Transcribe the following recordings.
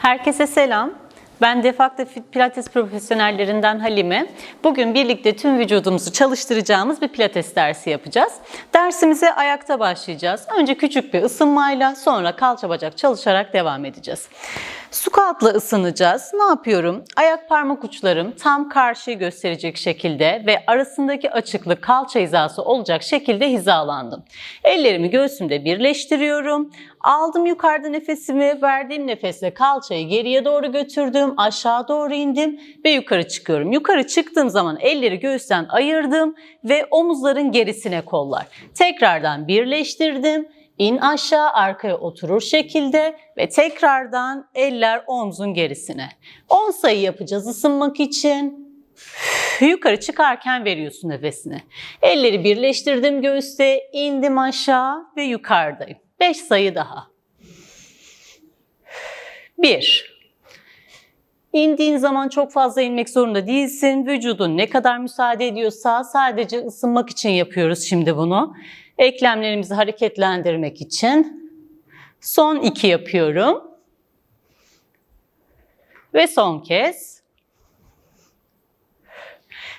Herkese selam. Ben Defakto Fit Pilates profesyonellerinden Halime. Bugün birlikte tüm vücudumuzu çalıştıracağımız bir pilates dersi yapacağız. Dersimize ayakta başlayacağız. Önce küçük bir ısınmayla sonra kalça bacak çalışarak devam edeceğiz. Squat'la ısınacağız. Ne yapıyorum? Ayak parmak uçlarım tam karşıyı gösterecek şekilde ve arasındaki açıklık kalça hizası olacak şekilde hizalandım. Ellerimi göğsümde birleştiriyorum. Aldım yukarıda nefesimi, verdiğim nefesle kalçayı geriye doğru götürdüm, aşağı doğru indim ve yukarı çıkıyorum. Yukarı çıktığım zaman elleri göğüsten ayırdım ve omuzların gerisine kollar. Tekrardan birleştirdim. İn aşağı arkaya oturur şekilde ve tekrardan eller omzun gerisine. 10 sayı yapacağız ısınmak için. Yukarı çıkarken veriyorsun nefesini. Elleri birleştirdim göğüste, indim aşağı ve yukarıdayım. 5 sayı daha. 1. İndiğin zaman çok fazla inmek zorunda değilsin. Vücudun ne kadar müsaade ediyorsa sadece ısınmak için yapıyoruz şimdi bunu. Eklemlerimizi hareketlendirmek için. Son iki yapıyorum. Ve son kez.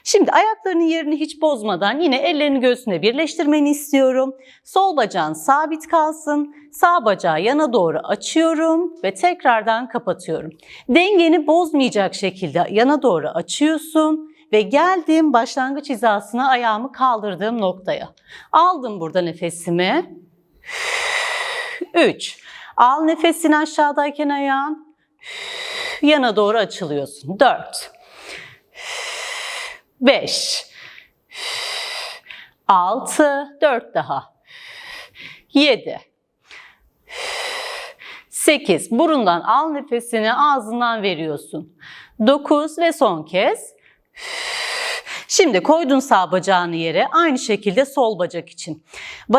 Şimdi ayaklarının yerini hiç bozmadan yine ellerini göğsüne birleştirmeni istiyorum. Sol bacağın sabit kalsın. Sağ bacağı yana doğru açıyorum ve tekrardan kapatıyorum. Dengeni bozmayacak şekilde yana doğru açıyorsun ve geldiğim başlangıç hizasına ayağımı kaldırdığım noktaya. Aldım burada nefesimi. 3. Al nefesini aşağıdayken ayağın. Yana doğru açılıyorsun. 4. 5 6 4 daha 7 8 burundan al nefesini ağzından veriyorsun 9 ve son kez Şimdi koydun sağ bacağını yere aynı şekilde sol bacak için.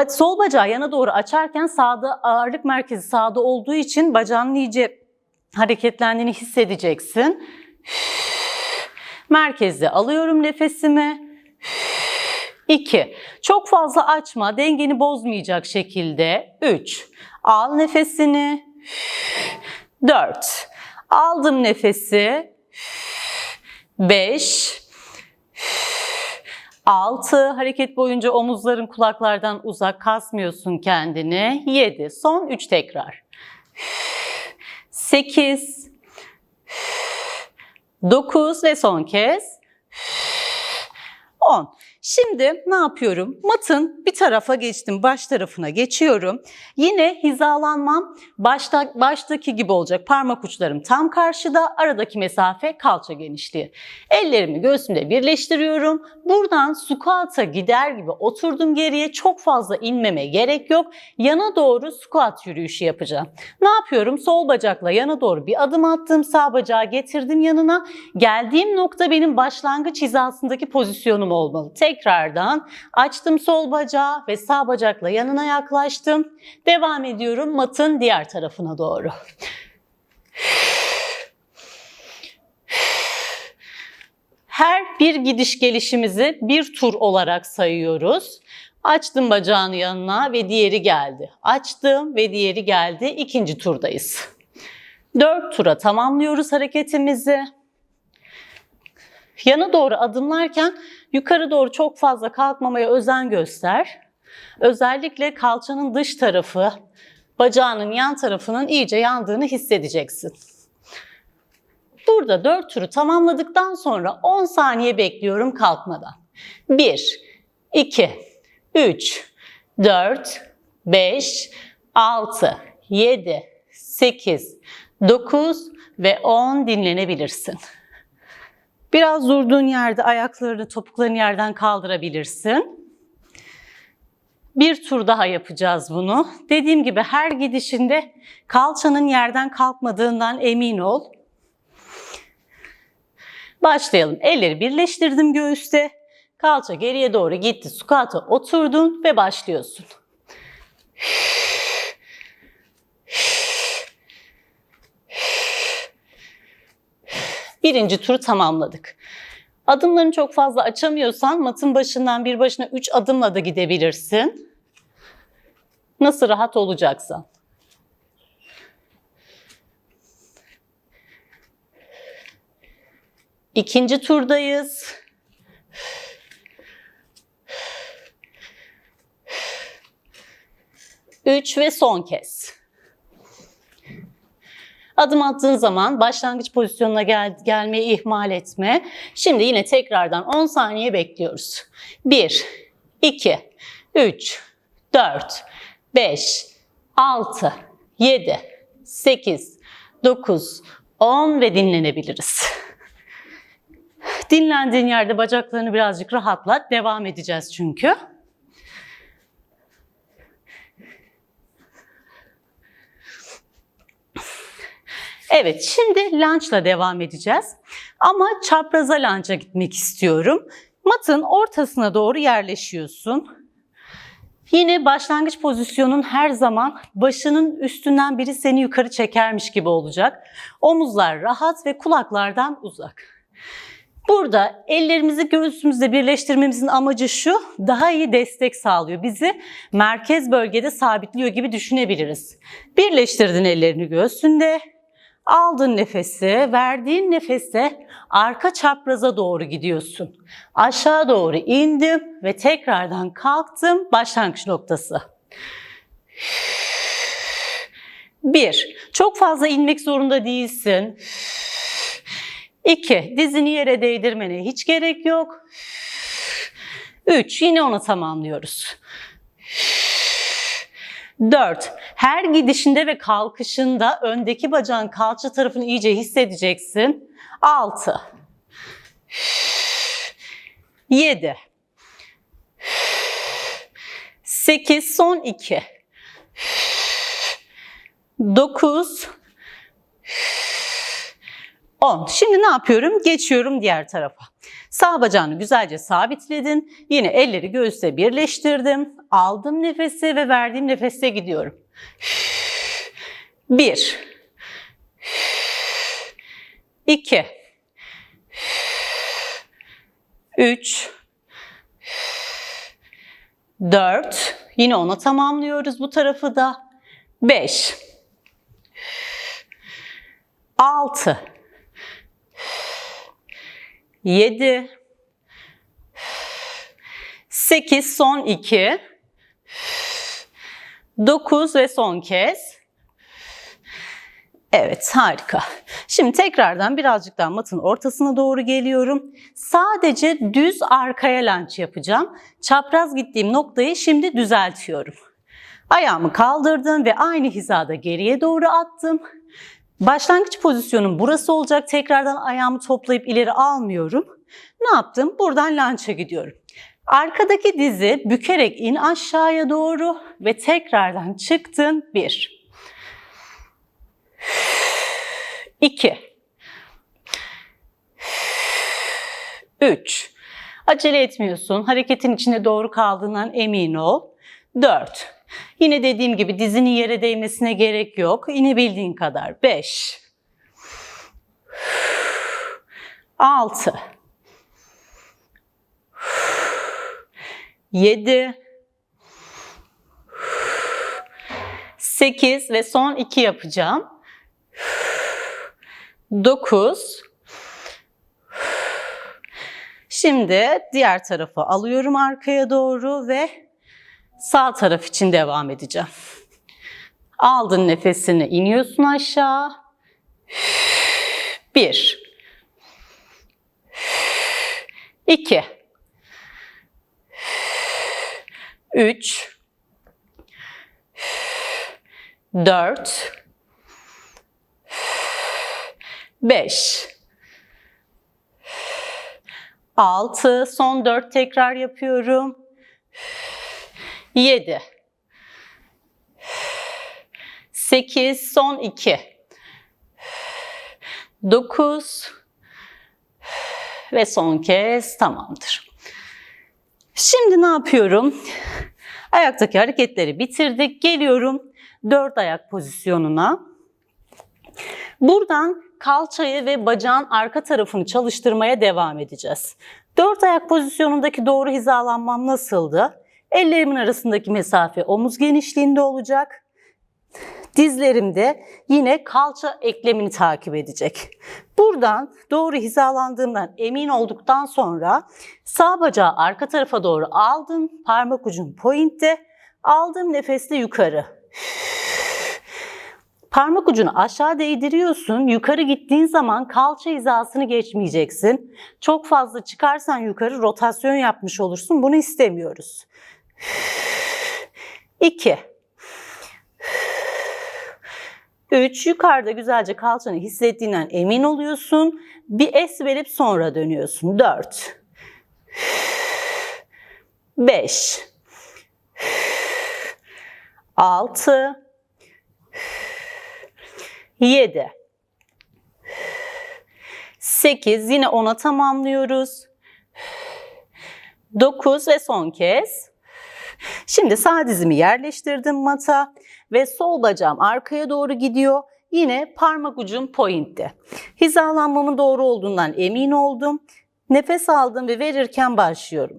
Sol bacağı yana doğru açarken sağda ağırlık merkezi sağda olduğu için bacağının iyice hareketlendiğini hissedeceksin. Merkezde alıyorum nefesimi. 2. Çok fazla açma, dengeni bozmayacak şekilde. 3. Al nefesini. 4. Aldım nefesi. 5. 6. Hareket boyunca omuzların kulaklardan uzak kasmıyorsun kendini. 7. Son 3 tekrar. 8. 9 ve son kez 10. Şimdi ne yapıyorum? Matın bir tarafa geçtim, baş tarafına geçiyorum. Yine hizalanmam başta, baştaki gibi olacak. Parmak uçlarım tam karşıda, aradaki mesafe kalça genişliği. Ellerimi göğsümde birleştiriyorum. Buradan squat'a gider gibi oturdum geriye. Çok fazla inmeme gerek yok. Yana doğru squat yürüyüşü yapacağım. Ne yapıyorum? Sol bacakla yana doğru bir adım attım. Sağ bacağı getirdim yanına. Geldiğim nokta benim başlangıç hizasındaki pozisyonum olmalı. Tekrardan açtım sol bacağı ve sağ bacakla yanına yaklaştım. Devam ediyorum matın diğer tarafına doğru. Her bir gidiş gelişimizi bir tur olarak sayıyoruz. Açtım bacağını yanına ve diğeri geldi. Açtım ve diğeri geldi. İkinci turdayız. Dört tura tamamlıyoruz hareketimizi. Yana doğru adımlarken yukarı doğru çok fazla kalkmamaya özen göster. Özellikle kalçanın dış tarafı, bacağının yan tarafının iyice yandığını hissedeceksin. Burada 4 turu tamamladıktan sonra 10 saniye bekliyorum kalkmadan. 1, 2, 3, 4, 5, 6, 7, 8, 9 ve 10 dinlenebilirsin. Biraz durduğun yerde ayaklarını, topuklarını yerden kaldırabilirsin. Bir tur daha yapacağız bunu. Dediğim gibi her gidişinde kalçanın yerden kalkmadığından emin ol. Başlayalım. Elleri birleştirdim göğüste. Kalça geriye doğru gitti. Squat'a oturdun ve başlıyorsun. birinci turu tamamladık. Adımlarını çok fazla açamıyorsan matın başından bir başına 3 adımla da gidebilirsin. Nasıl rahat olacaksan. İkinci turdayız. Üç ve son kez. Adım attığın zaman başlangıç pozisyonuna gel gelmeyi ihmal etme. Şimdi yine tekrardan 10 saniye bekliyoruz. 1, 2, 3, 4, 5, 6, 7, 8, 9, 10 ve dinlenebiliriz. Dinlendiğin yerde bacaklarını birazcık rahatlat. Devam edeceğiz çünkü. Evet, şimdi lunge'la devam edeceğiz. Ama çapraza lunge'a gitmek istiyorum. Matın ortasına doğru yerleşiyorsun. Yine başlangıç pozisyonun her zaman başının üstünden biri seni yukarı çekermiş gibi olacak. Omuzlar rahat ve kulaklardan uzak. Burada ellerimizi göğsümüzle birleştirmemizin amacı şu, daha iyi destek sağlıyor. Bizi merkez bölgede sabitliyor gibi düşünebiliriz. Birleştirdin ellerini göğsünde, aldın nefesi, verdiğin nefese arka çapraza doğru gidiyorsun. Aşağı doğru indim ve tekrardan kalktım başlangıç noktası. Bir, çok fazla inmek zorunda değilsin. İki, dizini yere değdirmene hiç gerek yok. Üç, yine onu tamamlıyoruz. Dört, her gidişinde ve kalkışında öndeki bacağın kalça tarafını iyice hissedeceksin. Altı, yedi, sekiz, son iki, dokuz, 10. Şimdi ne yapıyorum? Geçiyorum diğer tarafa. Sağ bacağını güzelce sabitledin. Yine elleri göğüste birleştirdim. Aldım nefesi ve verdiğim nefeste gidiyorum. 1 2 3 4 Yine ona tamamlıyoruz bu tarafı da. 5 6 7 8 son 2 9 ve son kez. Evet harika. Şimdi tekrardan birazcık daha matın ortasına doğru geliyorum. Sadece düz arkaya lunge yapacağım. Çapraz gittiğim noktayı şimdi düzeltiyorum. Ayağımı kaldırdım ve aynı hizada geriye doğru attım. Başlangıç pozisyonum burası olacak. Tekrardan ayağımı toplayıp ileri almıyorum. Ne yaptım? Buradan lança gidiyorum. Arkadaki dizi bükerek in aşağıya doğru ve tekrardan çıktın. Bir. İki. Üç. Acele etmiyorsun. Hareketin içinde doğru kaldığından emin ol. Dört. Yine dediğim gibi dizinin yere değmesine gerek yok. İnebildiğin kadar. 5 6 7 8 ve son 2 yapacağım. 9 Şimdi diğer tarafı alıyorum arkaya doğru ve Sağ taraf için devam edeceğim. Aldın nefesini, iniyorsun aşağı. Bir. İki. Üç. Dört. Beş. Altı. Son dört tekrar yapıyorum. 7 8 son 2 9 ve son kez tamamdır. Şimdi ne yapıyorum? Ayaktaki hareketleri bitirdik. Geliyorum dört ayak pozisyonuna. Buradan kalçayı ve bacağın arka tarafını çalıştırmaya devam edeceğiz. Dört ayak pozisyonundaki doğru hizalanmam nasıldı? Ellerimin arasındaki mesafe omuz genişliğinde olacak. Dizlerimde yine kalça eklemini takip edecek. Buradan doğru hizalandığımdan emin olduktan sonra sağ bacağı arka tarafa doğru aldım. Parmak ucum pointte. Aldım nefesle yukarı. Parmak ucunu aşağı değdiriyorsun. Yukarı gittiğin zaman kalça hizasını geçmeyeceksin. Çok fazla çıkarsan yukarı rotasyon yapmış olursun. Bunu istemiyoruz. 2 3 yukarıda güzelce kalçanı hissettiğinden emin oluyorsun. Bir es verip sonra dönüyorsun. 4 5 6 7 8 yine 10'a tamamlıyoruz. 9 ve son kez. Şimdi sağ dizimi yerleştirdim mata ve sol bacağım arkaya doğru gidiyor. Yine parmak ucum pointte. Hizalanmamın doğru olduğundan emin oldum. Nefes aldım ve verirken başlıyorum.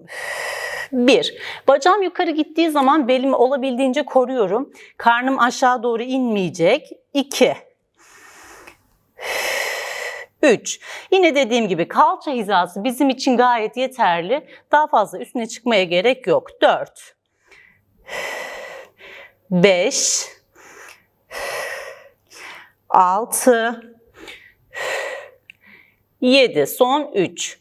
1. Bacağım yukarı gittiği zaman belimi olabildiğince koruyorum. Karnım aşağı doğru inmeyecek. 2. 3. Yine dediğim gibi kalça hizası bizim için gayet yeterli. Daha fazla üstüne çıkmaya gerek yok. 4. 5. 6. 7. Son 3.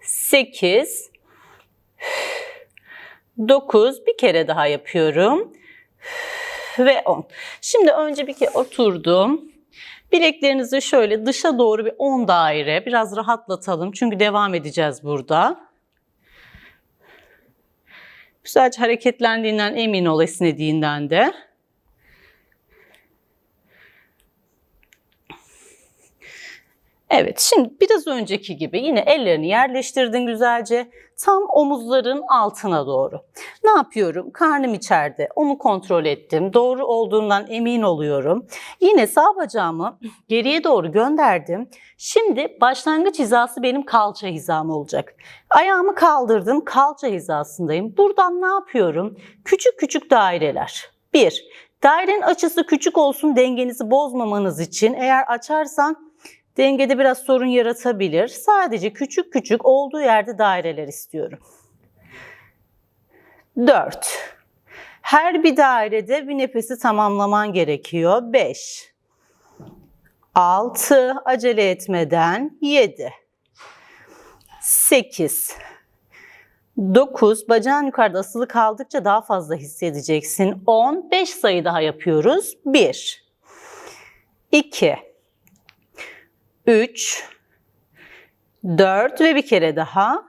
8. 9. Bir kere daha yapıyorum. Ve 10. Şimdi önce bir kere oturdum. Bileklerinizi şöyle dışa doğru bir 10 daire biraz rahatlatalım. Çünkü devam edeceğiz burada. Güzelce hareketlendiğinden emin ol esnediğinden de. Evet, şimdi biraz önceki gibi yine ellerini yerleştirdin güzelce. Tam omuzların altına doğru. Ne yapıyorum? Karnım içeride. Onu kontrol ettim. Doğru olduğundan emin oluyorum. Yine sağ bacağımı geriye doğru gönderdim. Şimdi başlangıç hizası benim kalça hizam olacak. Ayağımı kaldırdım. Kalça hizasındayım. Buradan ne yapıyorum? Küçük küçük daireler. 1. Dairenin açısı küçük olsun dengenizi bozmamanız için. Eğer açarsan dengede biraz sorun yaratabilir. Sadece küçük küçük olduğu yerde daireler istiyorum. 4. Her bir dairede bir nefesi tamamlaman gerekiyor. 5. 6. Acele etmeden 7. 8. 9. Bacağın yukarıda asılı kaldıkça daha fazla hissedeceksin. 10. 5 sayı daha yapıyoruz. 1. 2. 3, 4 ve bir kere daha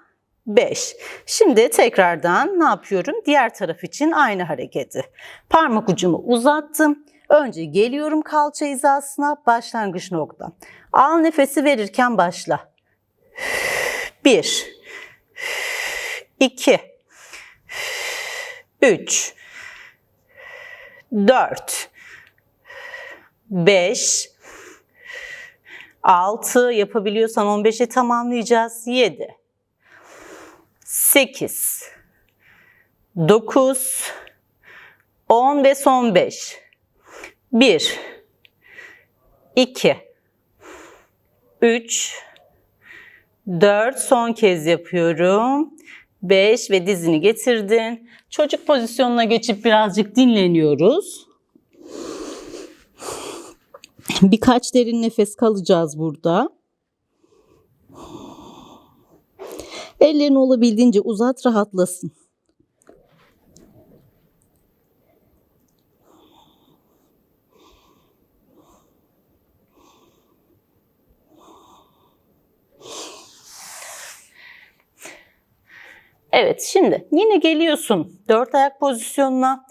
5. Şimdi tekrardan ne yapıyorum? Diğer taraf için aynı hareketi. Parmak ucumu uzattım. Önce geliyorum kalça hizasına, başlangıç nokta. Al nefesi verirken başla. 1, 2, 3, 4, 5, 6 yapabiliyorsan 15'e tamamlayacağız. 7 8 9 10 ve son 5 1 2 3 4 son kez yapıyorum. 5 ve dizini getirdin. Çocuk pozisyonuna geçip birazcık dinleniyoruz. Birkaç derin nefes kalacağız burada. Ellerini olabildiğince uzat, rahatlasın. Evet şimdi yine geliyorsun dört ayak pozisyonuna.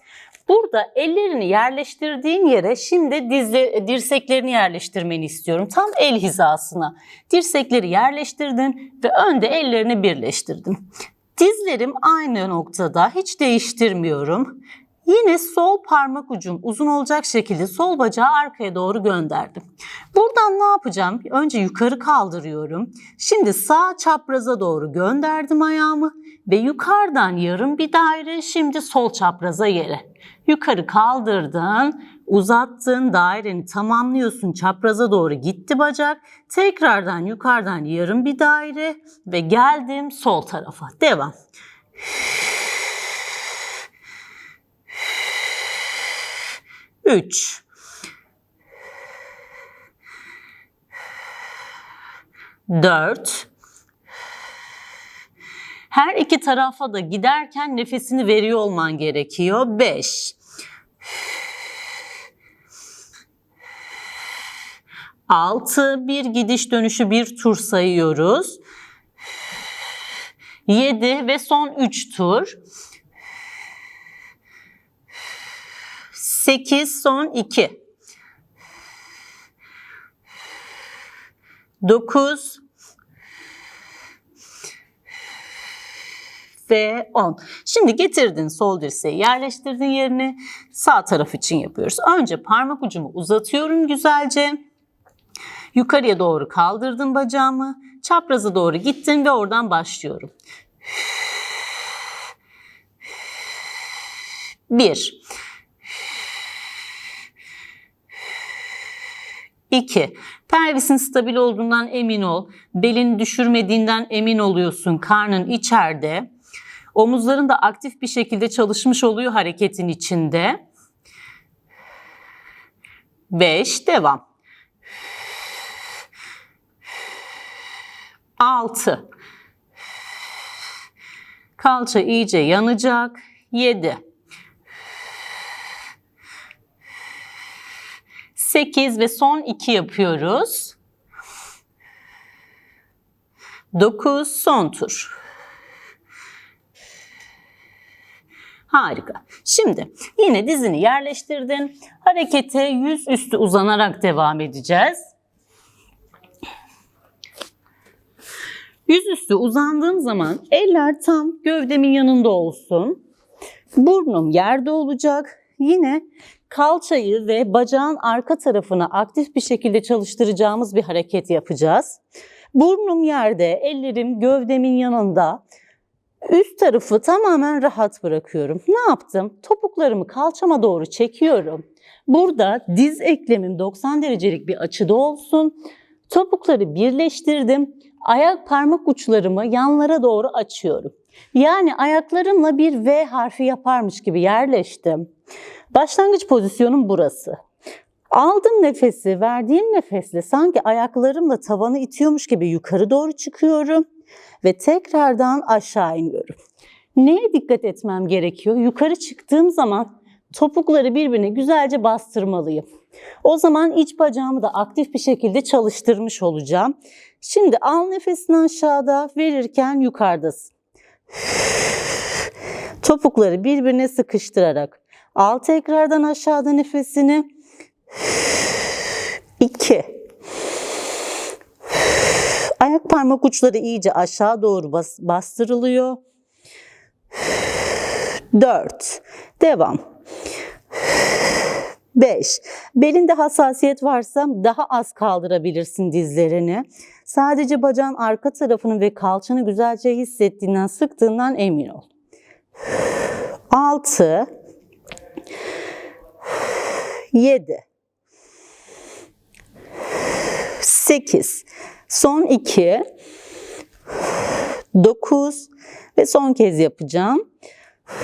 Burada ellerini yerleştirdiğin yere şimdi dizle, dirseklerini yerleştirmeni istiyorum. Tam el hizasına. Dirsekleri yerleştirdin ve önde ellerini birleştirdin. Dizlerim aynı noktada hiç değiştirmiyorum. Yine sol parmak ucum uzun olacak şekilde sol bacağı arkaya doğru gönderdim. Buradan ne yapacağım? Önce yukarı kaldırıyorum. Şimdi sağ çapraza doğru gönderdim ayağımı ve yukarıdan yarım bir daire şimdi sol çapraza yere. Yukarı kaldırdın, uzattın, daireni tamamlıyorsun. Çapraza doğru gitti bacak. Tekrardan yukarıdan yarım bir daire ve geldim sol tarafa. Devam. 3 4 Her iki tarafa da giderken nefesini veriyor olman gerekiyor. 5 6 bir gidiş dönüşü bir tur sayıyoruz. 7 ve son 3 tur. 8 son 2. 9 ve 10. Şimdi getirdin sol dirseği yerleştirdin yerine sağ taraf için yapıyoruz. Önce parmak ucumu uzatıyorum güzelce. Yukarıya doğru kaldırdım bacağımı. Çapraza doğru gittim ve oradan başlıyorum. 1 2. Pelvisin stabil olduğundan emin ol. Belini düşürmediğinden emin oluyorsun. Karnın içeride. Omuzların da aktif bir şekilde çalışmış oluyor hareketin içinde. 5. Devam. 6. Kalça iyice yanacak. 7. 8 ve son 2 yapıyoruz. 9 son tur. Harika. Şimdi yine dizini yerleştirdin. Harekete yüz üstü uzanarak devam edeceğiz. Yüzüstü uzandığım zaman eller tam gövdemin yanında olsun. Burnum yerde olacak. Yine kalçayı ve bacağın arka tarafını aktif bir şekilde çalıştıracağımız bir hareket yapacağız. Burnum yerde, ellerim gövdemin yanında. Üst tarafı tamamen rahat bırakıyorum. Ne yaptım? Topuklarımı kalçama doğru çekiyorum. Burada diz eklemim 90 derecelik bir açıda olsun. Topukları birleştirdim. Ayak parmak uçlarımı yanlara doğru açıyorum. Yani ayaklarımla bir V harfi yaparmış gibi yerleştim. Başlangıç pozisyonum burası. Aldım nefesi, verdiğim nefesle sanki ayaklarımla tavanı itiyormuş gibi yukarı doğru çıkıyorum ve tekrardan aşağı iniyorum. Neye dikkat etmem gerekiyor? Yukarı çıktığım zaman topukları birbirine güzelce bastırmalıyım. O zaman iç bacağımı da aktif bir şekilde çalıştırmış olacağım. Şimdi al nefesini aşağıda, verirken yukarıdasın. Topukları birbirine sıkıştırarak al tekrardan aşağıda nefesini. 2 Ayak parmak uçları iyice aşağı doğru bas, bastırılıyor. 4 Devam. 5. Belinde hassasiyet varsa daha az kaldırabilirsin dizlerini. Sadece bacağın arka tarafını ve kalçanı güzelce hissettiğinden, sıktığından emin ol. 6 7 8 Son 2 9 ve son kez yapacağım.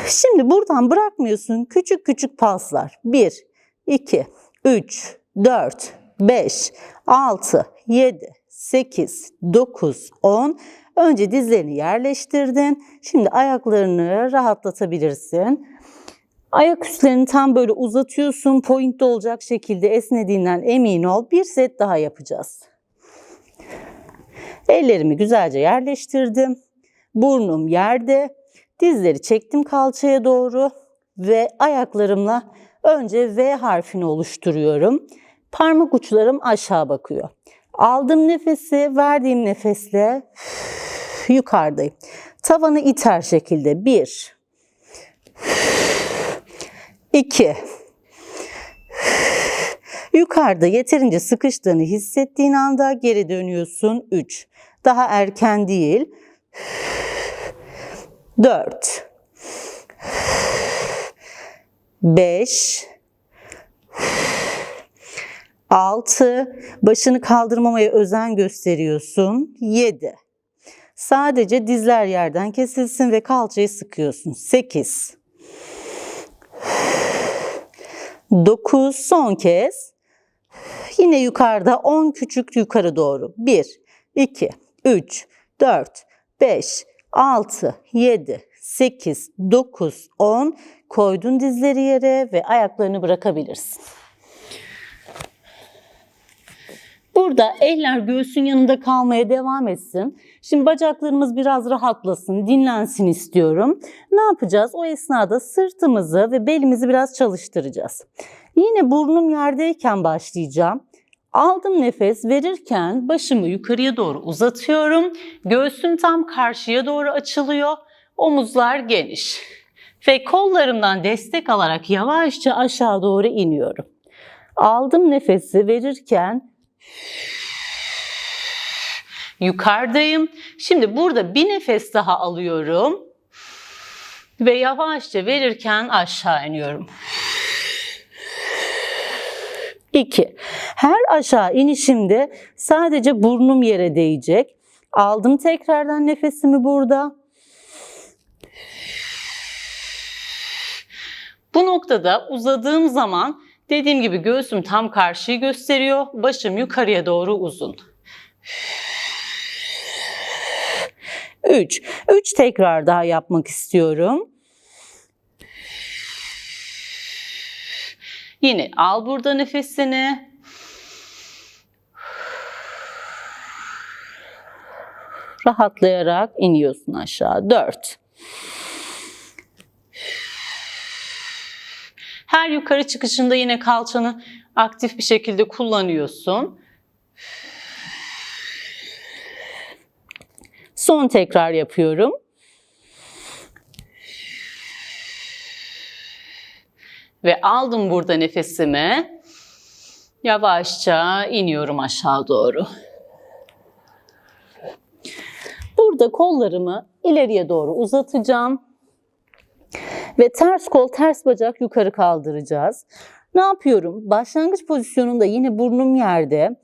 Şimdi buradan bırakmıyorsun. Küçük küçük paslar. 1 2 3 4 5 6 7 8 9 10 Önce dizlerini yerleştirdin. Şimdi ayaklarını rahatlatabilirsin. Ayak üstlerini tam böyle uzatıyorsun. Pointte olacak şekilde esnediğinden emin ol. Bir set daha yapacağız. Ellerimi güzelce yerleştirdim. Burnum yerde. Dizleri çektim kalçaya doğru ve ayaklarımla önce V harfini oluşturuyorum. Parmak uçlarım aşağı bakıyor. Aldım nefesi, verdiğim nefesle yukarıdayım. Tavanı iter şekilde. Bir, 2 Yukarıda yeterince sıkıştığını hissettiğin anda geri dönüyorsun. 3 Daha erken değil. 4 5 6 Başını kaldırmamaya özen gösteriyorsun. 7 Sadece dizler yerden kesilsin ve kalçayı sıkıyorsun. 8 9 son kez. Yine yukarıda 10 küçük yukarı doğru. 1 2 3 4 5 6 7 8 9 10 koydun dizleri yere ve ayaklarını bırakabilirsin. Burada eller göğsün yanında kalmaya devam etsin. Şimdi bacaklarımız biraz rahatlasın, dinlensin istiyorum. Ne yapacağız? O esnada sırtımızı ve belimizi biraz çalıştıracağız. Yine burnum yerdeyken başlayacağım. Aldım nefes verirken başımı yukarıya doğru uzatıyorum. Göğsüm tam karşıya doğru açılıyor. Omuzlar geniş. Ve kollarımdan destek alarak yavaşça aşağı doğru iniyorum. Aldım nefesi verirken yukarıdayım. Şimdi burada bir nefes daha alıyorum. Ve yavaşça verirken aşağı iniyorum. 2. Her aşağı inişimde sadece burnum yere değecek. Aldım tekrardan nefesimi burada. Bu noktada uzadığım zaman dediğim gibi göğsüm tam karşıyı gösteriyor. Başım yukarıya doğru uzun. 3. 3 tekrar daha yapmak istiyorum. Yine al burada nefesini. Rahatlayarak iniyorsun aşağı. 4. Her yukarı çıkışında yine kalçanı aktif bir şekilde kullanıyorsun. Son tekrar yapıyorum. Ve aldım burada nefesimi. Yavaşça iniyorum aşağı doğru. Burada kollarımı ileriye doğru uzatacağım. Ve ters kol, ters bacak yukarı kaldıracağız. Ne yapıyorum? Başlangıç pozisyonunda yine burnum yerde.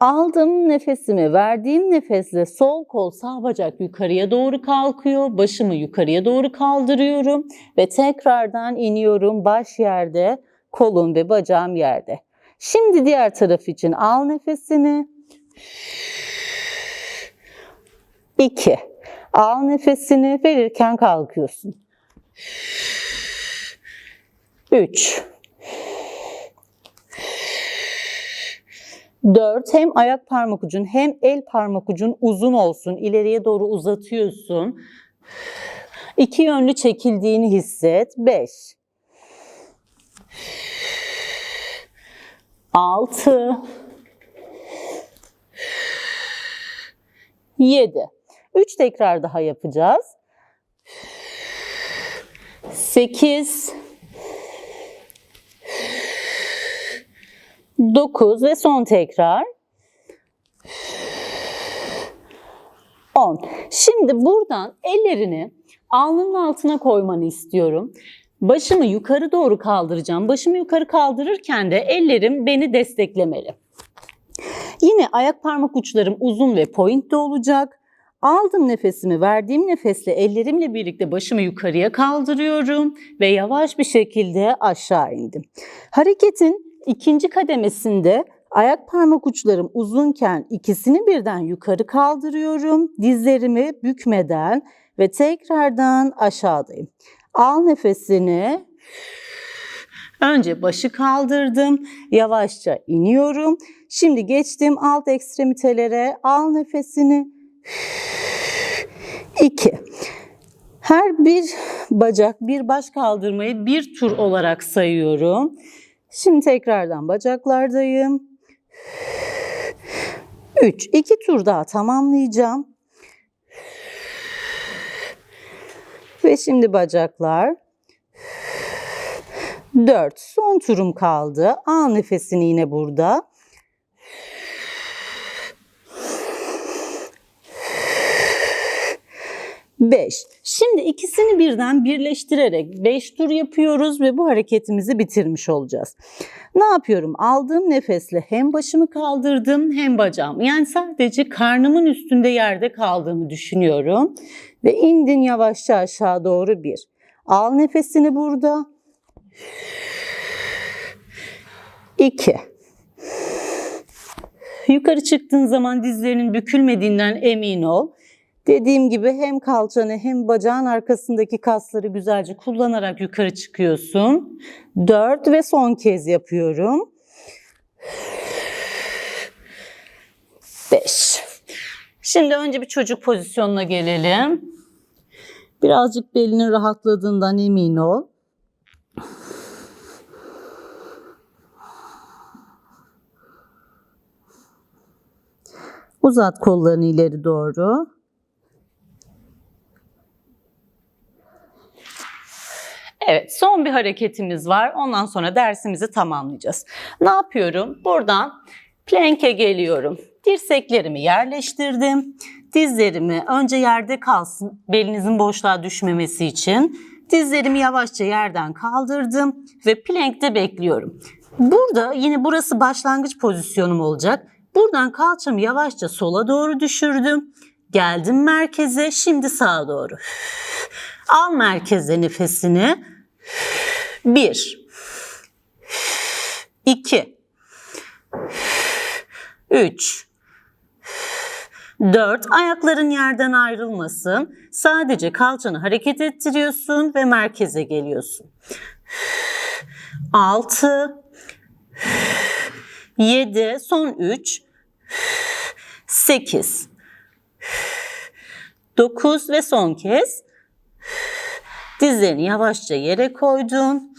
Aldım nefesimi, verdiğim nefesle sol kol, sağ bacak yukarıya doğru kalkıyor. Başımı yukarıya doğru kaldırıyorum ve tekrardan iniyorum. Baş yerde, kolum ve bacağım yerde. Şimdi diğer taraf için al nefesini. 2. Al nefesini verirken kalkıyorsun. 3 4 hem ayak parmak ucun hem el parmak ucun uzun olsun. ileriye doğru uzatıyorsun. İki yönlü çekildiğini hisset. 5 6 7 3 tekrar daha yapacağız. 8 9 ve son tekrar 10. Şimdi buradan ellerini alnının altına koymanı istiyorum. Başımı yukarı doğru kaldıracağım. Başımı yukarı kaldırırken de ellerim beni desteklemeli. Yine ayak parmak uçlarım uzun ve pointte olacak. Aldım nefesimi, verdiğim nefesle ellerimle birlikte başımı yukarıya kaldırıyorum ve yavaş bir şekilde aşağı indim. Hareketin ikinci kademesinde ayak parmak uçlarım uzunken ikisini birden yukarı kaldırıyorum. Dizlerimi bükmeden ve tekrardan aşağıdayım. Al nefesini. Önce başı kaldırdım. Yavaşça iniyorum. Şimdi geçtim alt ekstremitelere. Al nefesini. 2. Her bir bacak bir baş kaldırmayı bir tur olarak sayıyorum. Şimdi tekrardan bacaklardayım. 3. 2 tur daha tamamlayacağım. Ve şimdi bacaklar. 4. Son turum kaldı. Al nefesini yine burada. Beş. Şimdi ikisini birden birleştirerek 5 tur yapıyoruz ve bu hareketimizi bitirmiş olacağız. Ne yapıyorum? Aldığım nefesle hem başımı kaldırdım hem bacağımı. Yani sadece karnımın üstünde yerde kaldığımı düşünüyorum. Ve indin yavaşça aşağı doğru bir. Al nefesini burada. 2. Yukarı çıktığın zaman dizlerinin bükülmediğinden emin ol. Dediğim gibi hem kalçanı hem bacağın arkasındaki kasları güzelce kullanarak yukarı çıkıyorsun. 4 ve son kez yapıyorum. 5. Şimdi önce bir çocuk pozisyonuna gelelim. Birazcık belinin rahatladığından emin ol. Uzat kollarını ileri doğru. Evet, son bir hareketimiz var. Ondan sonra dersimizi tamamlayacağız. Ne yapıyorum? Buradan plank'e geliyorum. Dirseklerimi yerleştirdim. Dizlerimi önce yerde kalsın, belinizin boşluğa düşmemesi için. Dizlerimi yavaşça yerden kaldırdım ve plank'te bekliyorum. Burada yine burası başlangıç pozisyonum olacak. Buradan kalçamı yavaşça sola doğru düşürdüm. Geldim merkeze, şimdi sağa doğru. Al merkeze nefesini. Bir. iki, Üç. Dört. Ayakların yerden ayrılmasın. Sadece kalçanı hareket ettiriyorsun ve merkeze geliyorsun. Altı. Yedi. Son üç. Sekiz. Dokuz ve son kez. Dizlerini yavaşça yere koydun.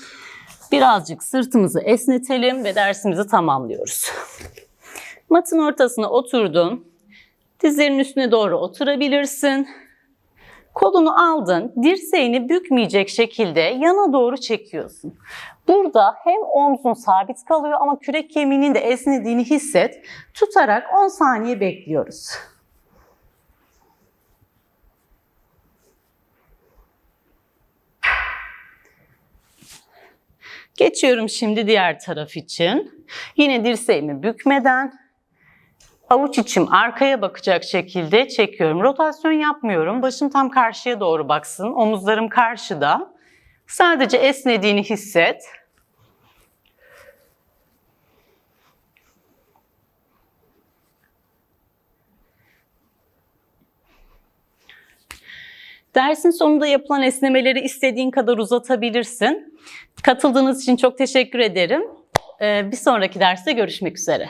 Birazcık sırtımızı esnetelim ve dersimizi tamamlıyoruz. Matın ortasına oturdun. Dizlerin üstüne doğru oturabilirsin. Kolunu aldın, dirseğini bükmeyecek şekilde yana doğru çekiyorsun. Burada hem omzun sabit kalıyor ama kürek kemiğinin de esnediğini hisset. Tutarak 10 saniye bekliyoruz. Geçiyorum şimdi diğer taraf için. Yine dirseğimi bükmeden avuç içim arkaya bakacak şekilde çekiyorum. Rotasyon yapmıyorum. Başım tam karşıya doğru baksın. Omuzlarım karşıda. Sadece esnediğini hisset. Dersin sonunda yapılan esnemeleri istediğin kadar uzatabilirsin. Katıldığınız için çok teşekkür ederim. Ee, Bir sonraki derste görüşmek üzere.